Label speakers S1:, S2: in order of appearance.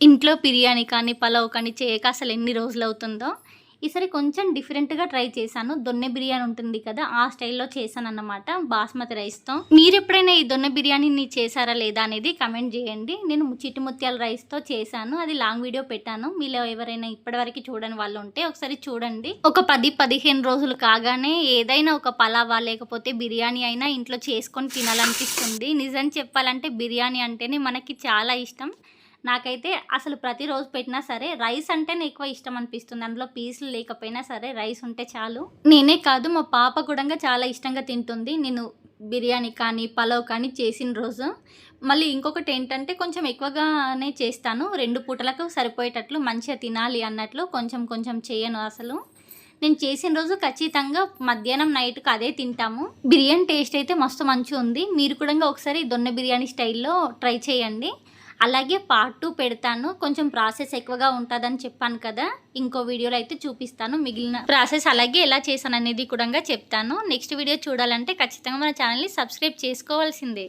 S1: ఇంట్లో బిర్యానీ కానీ పలావ్ కానీ చేయక అసలు ఎన్ని రోజులు అవుతుందో. ఈసారి కొంచెం డిఫరెంట్గా ట్రై చేశాను. దొన్నె బిర్యానీ ఉంటుంది కదా ఆ స్టైల్లో చేశాను అన్నమాట బాస్మతి రైస్తో. మీరు ఎప్పుడైనా ఈ దొన్నె బిర్యానీని చేశారా లేదా అనేది కమెంట్ చేయండి. నేను చిట్టి ముత్యాల రైస్తో చేశాను. అది లాంగ్ వీడియో పెట్టాను. మీలో ఎవరైనా ఇప్పటివరకు చూడని వాళ్ళు ఉంటే ఒకసారి చూడండి. ఒక పది పదిహేను రోజులు కాగానే ఏదైనా ఒక పలావా లేకపోతే బిర్యానీ అయినా ఇంట్లో చేసుకొని తినాలనిపిస్తుంది. నిజం చెప్పాలంటే బిర్యానీ అంటేనే మనకి చాలా ఇష్టం. నాకైతే అసలు ప్రతిరోజు పెట్టినా సరే రైస్ అంటేనే ఎక్కువ ఇష్టం అనిపిస్తుంది. అందులో పీసులు లేకపోయినా సరే రైస్ ఉంటే చాలు. నేనే కాదు మా పాప కూడా చాలా ఇష్టంగా తింటుంది. నేను బిర్యానీ కానీ పలావ్ కానీ చేసిన రోజు. మళ్ళీ ఇంకొకటి ఏంటంటే కొంచెం ఎక్కువగానే చేస్తాను. రెండు పూటలకు సరిపోయేటట్లు మంచిగా తినాలి అన్నట్లు కొంచెం కొంచెం చేయను అసలు. నేను చేసిన రోజు ఖచ్చితంగా మధ్యాహ్నం నైట్కి అదే తింటాము. బిర్యానీ టేస్ట్ అయితే మస్తు మంచిగా ఉంది మీరు కూడా ఒకసారి దొన్న బిర్యానీ స్టైల్లో ట్రై చేయండి. అలాగే పార్ట్ టూ పెడతాను. కొంచెం ప్రాసెస్ ఎక్కువగా ఉంటుందని చెప్పాను కదా. ఇంకో వీడియోలో అయితే చూపిస్తాను. మిగిలిన ప్రాసెస్ అలాగే ఎలా చేశాను అనేది కూడా చెప్తాను. నెక్స్ట్ వీడియో చూడాలంటే ఖచ్చితంగా మన ఛానల్ని సబ్స్క్రైబ్ చేసుకోవాల్సిందే.